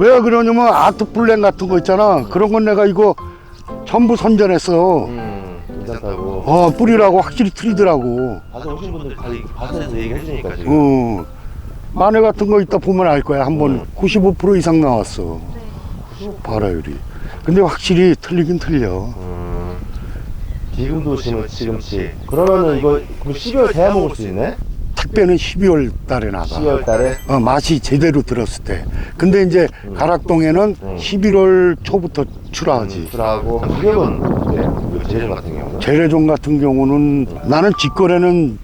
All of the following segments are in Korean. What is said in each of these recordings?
왜 그러냐면 아트플랜 같은 거 있잖아. 그런 건 내가 이거 전부 선전했어. 음, 괜찮다고. 어, 뿌리라고 확실히 틀리더라고. 봐서 오신 분들 다 봐서 얘기해 주니까 지금. 어. 마늘 같은 거 이따 보면 알 거야. 한 번 95% 이상 나왔어. 발화율이. 근데 확실히 틀리긴 틀려. 음, 지금도 심은 시금치. 그러면은 이거 그럼 12월 돼야 먹을 수 있네? 택배는 12월 달에 나가. 12월 달에? 어, 맛이 제대로 들었을 때. 근데 이제 가락동에는 음. 11월 초부터 출하하지. 술하고 가격은 어때요? 그 재래종 같은 경우는? 재래종 같은 경우는 나는 직거래는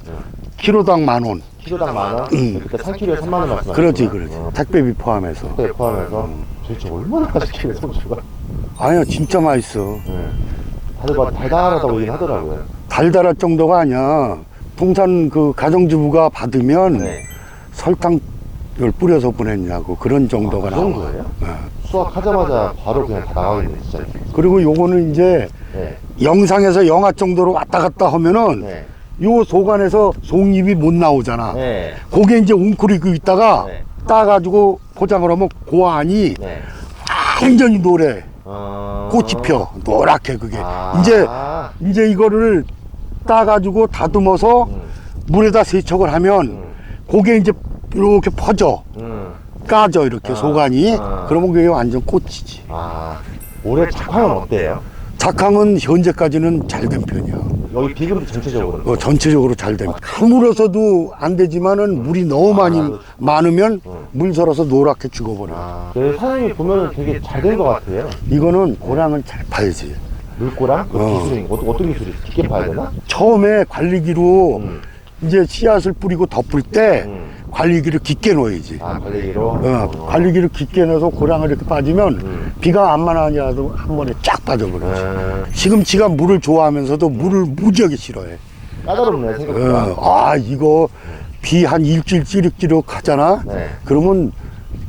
키로당 만 원. 키로당 만 원? 그때 3kg에 3만 원 말씀하셨죠? 그러지, 그러지. 택배비 포함해서. 네, 포함해서 도대체 얼마나 맛있길래 소주가? 아니야, 진짜 맛있어. 네. 다들 막 달달하다고 얘기는 하더라고요. 달달할 정도가 아니야. 동산 그 가정주부가 받으면 네. 설탕을 뿌려서 보냈냐고 그런 정도가 그 나와. 정도예요? 수확하자마자 바로 그냥 다 나가겠네, 진짜. 그리고 요거는 이제 네. 영상에서 영화 정도로 왔다 갔다 하면은 네. 요 속안에서 속잎이 못 나오잖아. 네. 그게 이제 웅크리고 있다가 네. 따가지고 포장을 하면 그 안이 네. 완전히 노래. 어... 꽃이 펴. 노랗게 그게. 아. 이제, 이제 이거를 따가지고 다듬어서 음. 물에다 세척을 하면 음. 그게 이제 이렇게 퍼져. 음. 까져, 이렇게 아. 속안이. 아. 그러면 그게 완전 꽃이지. 아, 올해 작황은 어때요? 작황은 현재까지는 잘 된 편이야. 여기 비금도 전체적으로. 어, 전체적으로 잘 된. 가물어서도 안 되지만은 물이 너무 많이 아, 많으면 어. 물 설어서 노랗게 죽어버려. 아, 네, 사장님이 보면 되게 잘 된 것 같아요. 이거는 고랑을 잘 파야지. 물고랑 그 어. 기술이 어떤 어떤 기술이 깊게 파야 되나? 처음에 관리기로 음. 이제 씨앗을 뿌리고 덮을 때 음. 관리기를 깊게 놓아야지. 아, 관리기로. 어, 관리기를 깊게 넣어서 고랑을 이렇게 빠지면 음. 비가 안만 하냐도 한 번에 쫙 빠져버려. 음. 시금치가 물을 좋아하면서도 물을 무지하게 싫어해. 까다롭네 생각보다. 어, 아 이거 비 한 일주일 찌륵찌륵 하잖아. 네. 그러면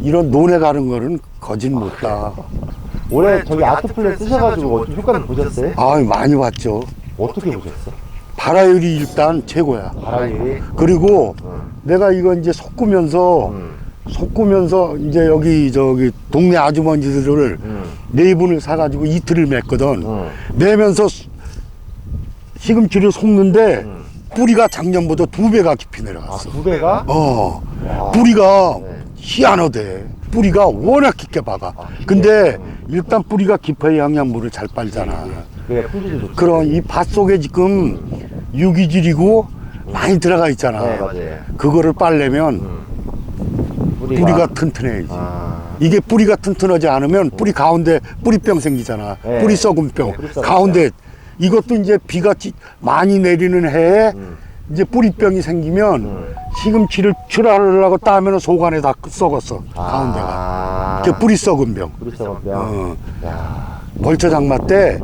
이런 논에 가는 거는 거진 못다. 올해 저기 아트플랜 쓰셔가지고 좀 효과는 보셨어요? 아 많이 왔죠. 어떻게 보셨어? 발화율이 일단 최고야. 바람이. 그리고 음. 내가 이거 이제 섞으면서 음. 섞으면서 이제 여기 저기 동네 아주머니들을 음. 네 분을 사가지고 이틀을 맸거든. 음. 매면서 수- 시금치를 섞는데 음. 뿌리가 작년보다 두 배가 깊이 아, 내려갔어. 두 배가? 어, 와. 뿌리가 네. 희한하대. 뿌리가 워낙 깊게 박아. 근데 일단 뿌리가 깊어야 영양분을 잘 빨잖아. 품질이 좋지. 그런 이 밭 속에 지금 유기질이고 많이 들어가 있잖아. 네, 맞아요. 그거를 빨려면 뿌리가. 뿌리가 튼튼해야지. 아. 이게 뿌리가 튼튼하지 않으면 뿌리 가운데 뿌리병 생기잖아. 네. 뿌리 썩은 병. 네, 뿌리 썩은 가운데 이것도 이제 비가 찌- 많이 내리는 해에 음. 이제 뿌리병이 생기면 음. 시금치를 출하려고 따면 속안에 다 썩었어. 가운데가. 아. 그 뿌리 썩은 병. 뿌리 썩은 병. 어. 야. 벌처 장마 때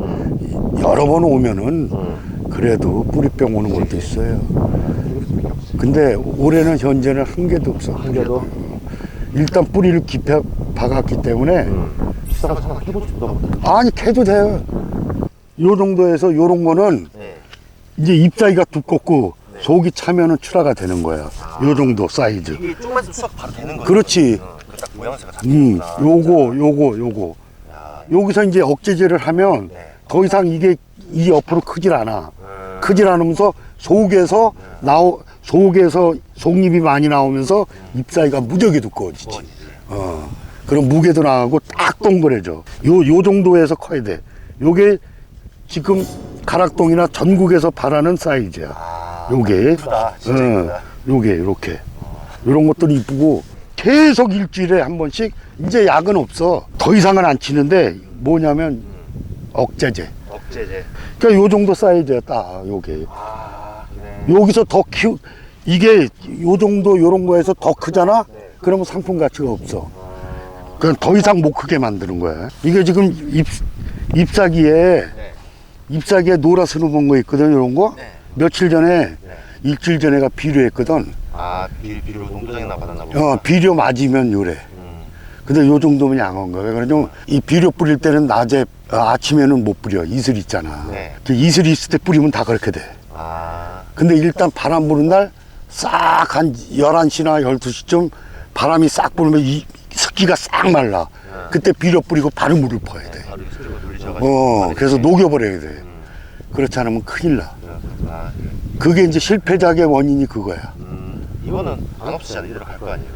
여러 번 오면은 음. 그래도 뿌리병 오는 것도 있어요. 근데 올해는 현재는 한 개도 없어. 한 개도? 일단 뿌리를 깊이 박았기 때문에 음. 비싸가. 아니 캐도 돼요. 요 정도에서 요런 거는 네. 이제 잎사귀가 두껍고 속이 차면은 출하가 되는 거야. 요 정도 사이즈. 이게 조금만 있으면 수확 바로 되는 거예요. 그렇지. 그딱 모양새가 다 음, 되는구나. 요거, 요거, 요거. 야. 여기서 이제 억제제를 하면 네. 더 이상 이게 이 옆으로 크질 않아. 음. 크질 않으면서 속에서 나오 속에서 속잎이 많이 나오면서 잎사귀가 무지하게 두꺼워지지. 어. 그럼 무게도 나가고 딱 동그래져. 요, 요 정도에서 커야 돼. 요게 지금 가락동이나 전국에서 바라는 사이즈야. 아. 요게. 이쁘다. 진짜 어, 이쁘다. 요게, 요렇게. 요런 것들이 이쁘고 계속 일주일에 한 번씩 이제 약은 없어. 더 이상은 안 치는데 뭐냐면 억제제. 억제제. 그러니까 요 정도 사이즈야, 딱, 요게. 아, 그래. 여기서 더 키우, 이게 요 정도 요런 거에서 더 크잖아? 네. 그러면 상품 가치가 없어. 그냥 더 이상 못 크게 만드는 거야. 이게 지금 잎, 잎사귀에, 네. 잎사귀에 노라스 놓은 거 있거든, 요런 거? 네. 며칠 전에, 네. 일주일 전에가 비료했거든. 아, 비, 비료 농도장이나 받았나 보다. 어, 비료 맞으면 요래. 음. 근데 요 정도면 양한 거야. 그래서 이 비료 뿌릴 때는 낮에, 어, 아침에는 못 뿌려. 이슬 있잖아. 네. 그 이슬 있을 때 뿌리면 다 그렇게 돼. 아, 근데 일단 바람 부는 날 싹 한 11시나 12시쯤 바람이 싹 불면 이 흙기가 싹 말라. 그때 비료 뿌리고 바로 물을 퍼야 돼. 바로 스크류가 돌리셔가지고. 어, 그래서 녹여버려야 돼. 그렇지 않으면 큰일 나. 아, 그게 이제 실패작의 원인이 그거야. 음, 이거는 안 없으잖아. 이대로 갈 거 아니에요.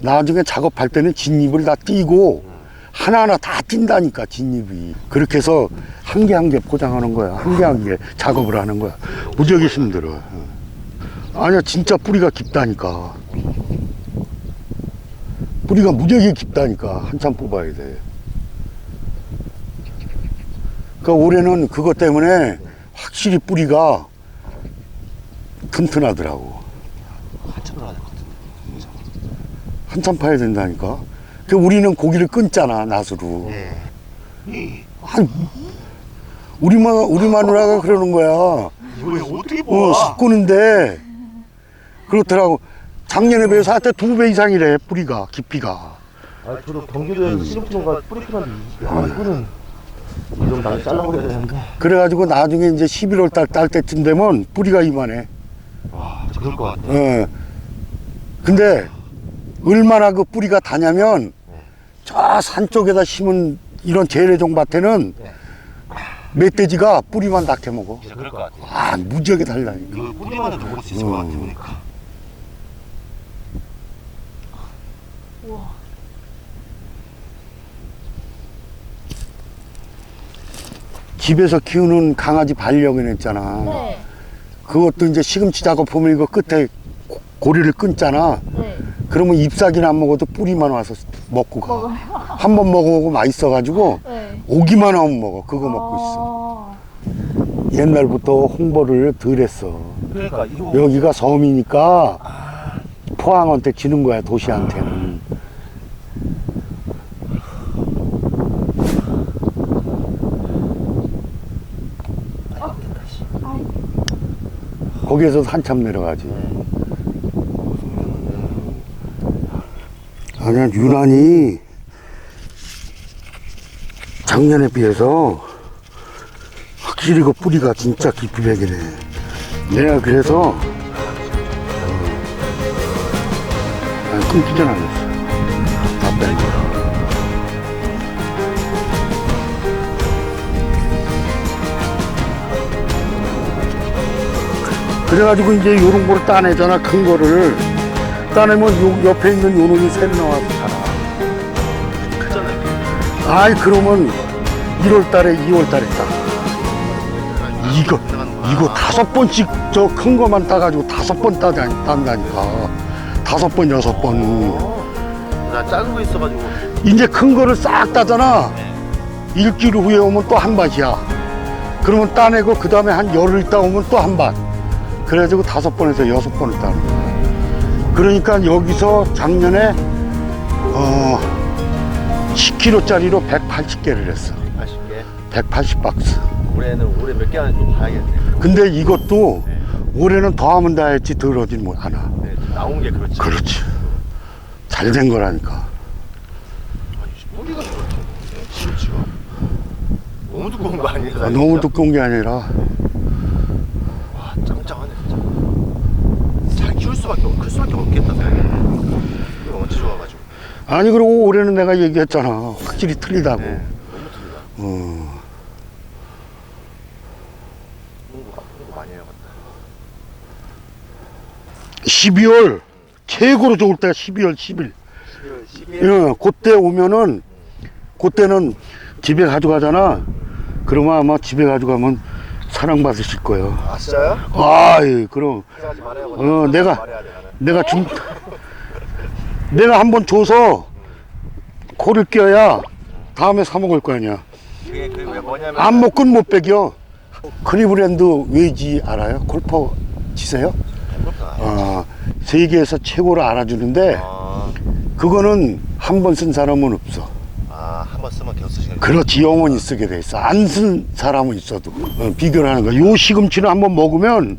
나중에 작업할 때는 진입을 다 띄고 하나하나 다 띈다니까 진입이 그렇게 해서 한 개 한 개 포장하는 거야 한 개 한 개 작업을 하는 거야 무지하게 힘들어 어. 아니야 진짜 뿌리가 깊다니까 뿌리가 무지하게 깊다니까 한참 뽑아야 돼 그러니까 올해는 그것 때문에 확실히 뿌리가 튼튼하더라고 한참 들어가야 될 것 같은데. 한참 파야 된다니까. 그 우리는 고기를 끊잖아 낫으로. 예. 한 우리 마 우리 마누라가 그러는 거야. 이거 어떻게 어, 섞고는데 그렇더라고. 작년에 비해서 한테 두 배 이상이래 뿌리가 깊이가. 아 저도 경기도에 시금치농가 뿌리 피는데 아 이거는 이좀 많이 잘라버려야 되는데 그래가지고 나중에 이제 11월 달 딸 때쯤 되면 뿌리가 이만해. 와, 그럴 것 같아. 어. 근데 얼마나 그 뿌리가 다냐면 저 산 쪽에다 심은 이런 재래종 밭에는 멧돼지가 뿌리만 다 캐먹어. 진짜 그럴 것 같아. 아 무지하게 달라니까. 이거 뿌리만은 녹을 수 있을 것 같아, 보니까. 집에서 키우는 강아지 반려견 있잖아. 네. 그것도 이제 시금치 작업하면 이거 끝에 고- 고리를 끊잖아. 네. 그러면 잎사귀는 안 먹어도 뿌리만 와서 먹고 가. 먹어요? 한 번 먹어보고 맛있어가지고 네. 오기만 하면 먹어. 그거 먹고 있어. 아, 옛날부터 홍보를 덜 했어. 그러니까 이거 여기가 섬이니까 포항한테 지는 거야, 도시한테는. 거기에서 한참 내려가지. 아니야, 유난히 작년에 비해서 확실히 그 뿌리가 진짜 깊이 배기네. 내가 그래서 어, 아, 끊기진 않았어. 그래가지고 이제 요런 거를 따내잖아, 큰 거를. 따내면 요, 옆에 있는 요 놈이 새로 나와서 자라. 크잖아요. 아이, 그러면 1월 달에, 2월 달에 따. 이거, 이거 다섯 번씩 저 큰 거만 따가지고 다섯 번 따다, 딴다니까. 다섯 번, 여섯 번. 나 작은 거 있어가지고. 이제 큰 거를 싹 따잖아. 일주일 후에 오면 또 한 밭이야. 그러면 따내고 그 다음에 한 열흘 있다 오면 또 한 밭. 그래가지고 다섯 번에서 여섯 번을 따는 거야. 그러니까 여기서 작년에 어 10kg짜리로 180개를 했어. 80개. 180박스. 올해는 올해 몇 개 하는지 좀 봐야겠네. 근데 이것도 올해는 더 하면 다 했지 덜 하진 뭐 않아. 네, 나온 게 그렇지. 그렇지. 잘 된 거라니까. 아니, 뿌리가 그렇지. 시금치가. 너무 두꺼운 거 아니야? 아, 너무 두꺼운 게 아니라 와, 짱짱하네, 진짜. 잘 키울 수밖에 없, 클 수밖에 없겠다 생각해. 이거 원체 좋아가지고. 아니 그리고 올해는 내가 얘기했잖아. 확실히 틀리다고. 네. 어. 공부, 많이 해야겠다. 12월 최고로 좋을 때가 12월 10일. 11월 10일. 예, 그때 오면은 그때는 집에 가져가잖아. 그러면 아마 집에 가져가면 사랑받으실 거예요. 아, 진짜요? 아이, 그럼 생각하지 말아야 어, 내가-. 내가 준 내가 한번 줘서 코를 껴야 다음에 사 먹을 거 아니야. 그게 그게 왜 뭐냐면 안 먹고는 못 배겨. 클리브랜드 웨이지 알아요? 골퍼 치세요? 아, 세계에서 최고로 알아주는데 아, 그거는 한 번 쓴 사람은 없어. 아, 한 번 쓰면 계속 쓰시는 그렇지 영원히 쓰게 돼 있어. 안 쓴 사람은 있어도 어, 비교를 하는 거야. 요 시금치를 한번 먹으면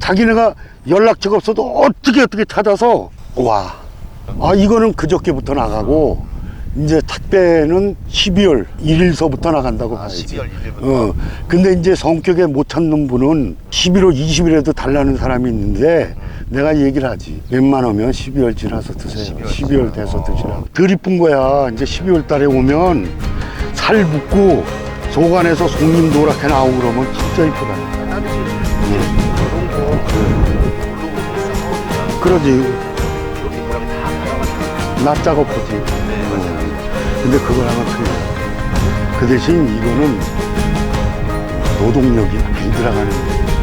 자기네가 연락처가 없어도 어떻게 어떻게 찾아서 와. 아 이거는 그저께부터 나가고 이제 택배는 12월 1일서부터 나간다고 아, 봐야지. 12월 1일부터. 어, 근데 이제 성격에 못 찾는 분은 11월 20일에도 달라는 사람이 있는데 내가 얘기를 하지. 웬만하면 12월 지나서 드세요. 12월 12월, 돼서 드시라. 덜 이쁜 거야. 이제 12월 달에 오면 살 붙고 속안에서 송림 노랗게 나오고 그러면 진짜 이쁘다. 이런 거 모르고 있어. 그러지. 낫 작업하지. 네, 맞아요. 근데 그걸 하면 틀려. 그 대신 이거는 노동력이 많이 들어가는 작업이야.